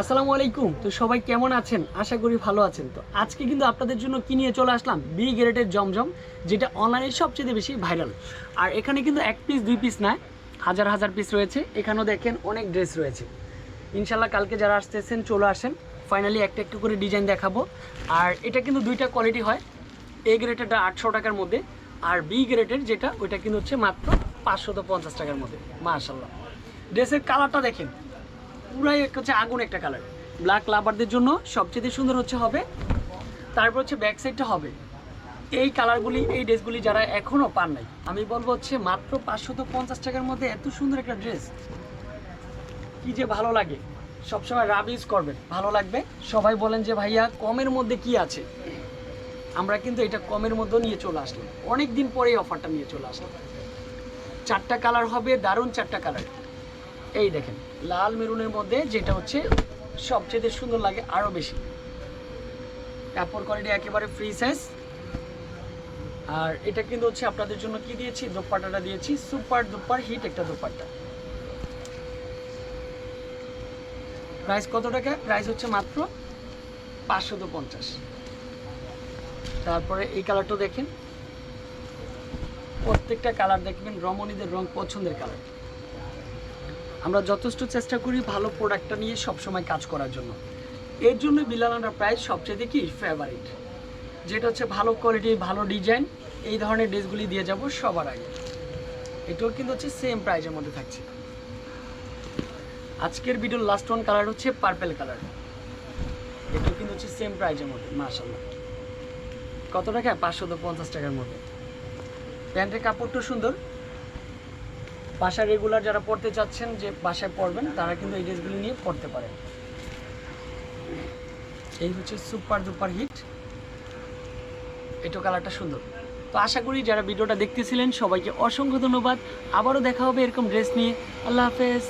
আসসালামু আলাইকুম। তো সবাই কেমন আছেন? আশা করি ভালো আছেন তো। আজকে কিন্তু আপনাদের জন্য কি নিয়ে চলে আসলাম? বি গ্রেডের জমজম, যেটা অনলাইনে সবচেয়ে বেশি ভাইরাল আর এখানে কিন্তু এক পিস দুই পিস না হাজার হাজার পিস রয়েছে। এখানেও দেখেন অনেক ড্রেস রয়েছে। ইনশাল্লাহ কালকে যারা আসতেছেন, চলে আসেন। ফাইনালি একটা একটু করে ডিজাইন দেখাবো। আর এটা কিন্তু দুইটা কোয়ালিটি হয়। এ গ্রেডেরটা আটশো টাকার মধ্যে, আর বি গ্রেডের যেটা, ওইটা কিন্তু হচ্ছে মাত্র পাঁচশত পঞ্চাশ টাকার মধ্যে। মাশাল্লাহ ড্রেসের কালারটা দেখেন। পুরাই এক হচ্ছে আগুন একটা কালার ব্ল্যাক লাভারদের জন্য সবচেয়ে সুন্দর হচ্ছে হবে, তারপর হচ্ছে ব্যাক সাইডটা হবে। এই কালারগুলি এই ড্রেসগুলি যারা এখনও পান নাই, আমি বলব হচ্ছে মাত্র পাঁচশত পঞ্চাশ টাকার মধ্যে এত সুন্দর একটা ড্রেস কি যে ভালো লাগে। সবসময় রাব ইউজ করবেন, ভালো লাগবে। সবাই বলেন যে ভাইয়া, কমের মধ্যে কি আছে? আমরা কিন্তু এটা কমের মধ্যে নিয়ে চলে আসলাম। অনেক দিন পরে অফারটা নিয়ে চলে আসলাম। চারটা কালার হবে, দারুণ চারটা কালার এই দেখেন, লাল মেরুনের মধ্যে যেটা হচ্ছে সবচেয়ে সুন্দর লাগে আরও বেশি। কাপড় কোয়ালিটি একেবারে ফ্রি সাইজ আর এটা কিন্তু হচ্ছে আপনাদের জন্য কি দিয়েছি? দোপাট্টাটা দিয়েছি। সুপার দুপার হিট একটা দোপাট্টা। প্রাইস কত টাকা? প্রাইস হচ্ছে মাত্র পাঁচশত পঞ্চাশ। তারপরে এই কালারটা দেখেন। প্রত্যেকটা কালার দেখবেন, রমণীদের রং পছন্দের কালার আমরা যথেষ্ট চেষ্টা করি ভালো প্রোডাক্টটা নিয়ে সবসময় কাজ করার জন্য। এর জন্য বিলালান্ডা প্রাইস সবচেয়ে কি? ফেভারিট যেটা হচ্ছে ভালো কোয়ালিটি ভালো ডিজাইন এই ধরনের ড্রেসগুলি দিয়ে যাব সবার আগে। এটাও কিন্তু হচ্ছে সেম প্রাইসের মধ্যে থাকছে। আজকের ভিডিওর লাস্ট ওয়ান কালার হচ্ছে পার্পেল কালার এটাও কিন্তু হচ্ছে সেম প্রাইসের মধ্যে মার্শাল্লাহ কত টাকা পাঁচশো পঞ্চাশ টাকার মধ্যে। প্যান্টের কাপড়টা সুন্দর। বাসায় রেগুলার যারা পড়তে চাচ্ছেন যে বাসায় পড়বেন, তারা কিন্তু এই ড্রেসগুলি নিয়ে পড়তে পারেন। এই হচ্ছে সুপার ডুপার হিট এটো কালারটা সুন্দর। তো আশা করি যারা ভিডিওটা দেখতেছিলেন, সবাইকে অসংখ্য ধন্যবাদ। আবারও দেখা হবে এরকম ড্রেস নিয়ে। আল্লাহ হাফেজ।